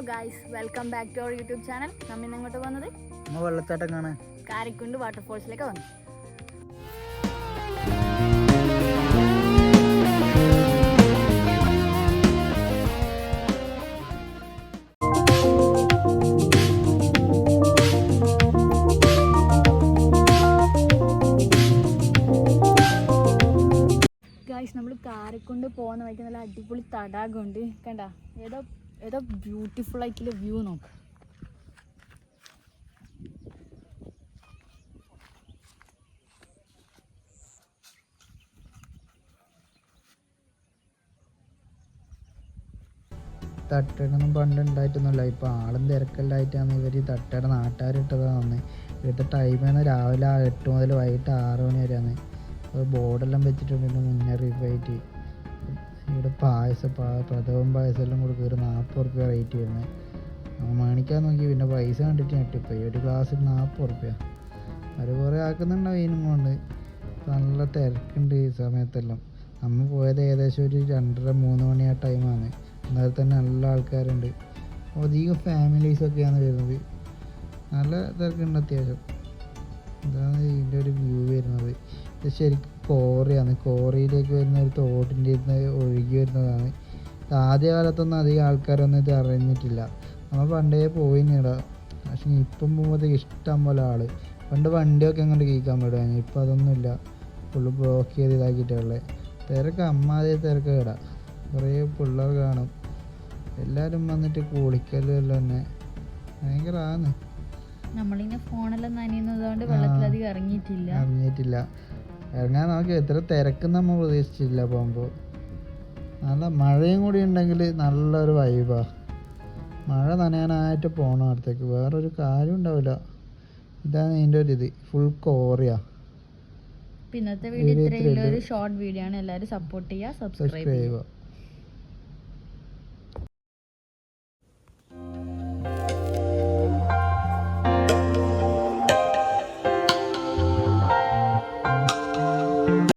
Guys welcome back to our YouTube channel. നമ്മൾ ഇന്ന് ഇങ്ങോട്ട് വന്നത് വെള്ളച്ചാട്ടം കാണാൻ. കാരിക്കുണ്ട് വാട്ടർഫോൾസിലേക്ക് വന്നു. ഗൈസ് നമ്മൾ കാരക്കൊണ്ട് പോകുന്ന വഴിക്ക് നല്ല അടിപൊളി തടാകമുണ്ട്. കണ്ട? ഏതോ ഏതോ ബ്യൂട്ടിഫുൾ ആയിട്ടുള്ള വ്യൂ നോക്ക്. തട്ടടൊന്നും പണ്ടുണ്ടായിട്ടൊന്നുമില്ല ഇപ്പൊ ആളും തിരക്കെല്ലായിട്ടാണ് ഇവർ ഈ തട്ടയുടെ നാട്ടുകാരിട്ടതാണ് ഇവിടുത്തെ ടൈം എന്ന് രാവിലെ എട്ട് മുതൽ വൈകിട്ട് ആറ് മണി വരെയാണ്. ബോർഡെല്ലാം വെച്ചിട്ടുണ്ട്. മുന്നറിയിപ്പായിട്ട് ഇവിടെ പായസം പാ പ്രഥമം പായസം എല്ലാം കൊടുക്കുക ഒരു നാൽപ്പത് റുപ്യ റേറ്റ് വരുന്നത് നമ്മൾ മേടിക്കാൻ നോക്കി പിന്നെ പൈസ കണ്ടിട്ട് ഞെട്ടിപ്പോയി ഒരു ഗ്ലാസ്സിന് നാൽപ്പത് റുപ്യ. അവർ കുറേ ആക്കുന്നുണ്ടാവും ഇതിനും കൊണ്ട്. നല്ല തിരക്കുണ്ട് ഈ സമയത്തെല്ലാം. നമ്മൾ പോയത് ഏകദേശം ഒരു രണ്ടര മൂന്ന് മണി ആ ടൈമാണ് എന്നാൽ തന്നെ നല്ല ആൾക്കാരുണ്ട്. അധികം ഫാമിലീസൊക്കെയാണ് വരുന്നത്. നല്ല തിരക്കുണ്ട് അത്യാവശ്യം. ഇതാണ് ഇതിന്റെ ഒരു വ്യൂ വരുന്നത്. ഇത് ശരിക്കും കോറിയാണ്. കോറിയിലേക്ക് വരുന്ന ഒരു തോട്ടിന്റെ ഇരുന്ന് ഒഴുകി വരുന്നതാണ്. ആദ്യകാലത്തൊന്നും ആദ്യ അധികം ആൾക്കാരൊന്നും ഇത് അറിഞ്ഞിട്ടില്ല. നമ്മൾ പണ്ടേ പോയിനിടാ. പക്ഷേ ഇപ്പം പോകുമ്പോഴത്തേക്ക് ഇഷ്ടം പോലെ ആൾ. പണ്ട് വണ്ടിയൊക്കെ അങ്ങോട്ട് കീക്കാൻ പറ്റുമായിരുന്നു ഇപ്പം അതൊന്നുമില്ല. ഫുള്ള് ബ്ലോക്ക് ചെയ്ത് ഇതാക്കിയിട്ടുള്ളത് തിരക്ക് അമ്മാതിരി തിരക്ക് കേടാ കുറേ പിള്ളേർ കാണും. എല്ലാവരും വന്നിട്ട് കുളിക്കലും തന്നെ. ആണ് നമ്മളിങ്ങനെ ഫോണെല്ലാം നനയുന്നതുകൊണ്ട് വെള്ളത്തിലധികം ഇറങ്ങിയിട്ടില്ല. അറിഞ്ഞിട്ടില്ല ഇറങ്ങാൻ നോക്കി. എത്ര തിരക്ക് നമ്മൾ പ്രതീക്ഷിച്ചില്ല പോകുമ്പോൾ. നല്ല മഴയും കൂടി ഉണ്ടെങ്കിൽ നല്ലൊരു വൈബാ മഴ നനയാനായിട്ട് പോകണം അടുത്തേക്ക്. വേറൊരു കാര്യം ഉണ്ടാവില്ല. ഇതാണ് ഇതിന്റെ ഒരു ഇത്. ഫുൾ കോറിയാ പിന്നത്തെ വീഡിയോ ഇത്രയും ഇത്രയുള്ള ഒരു ഷോർട്ട് വീഡിയോ ആണ്. എല്ലാവരും സപ്പോർട്ട് ചെയ്യുക സബ്സ്ക്രൈബ് ചെയ്യുക.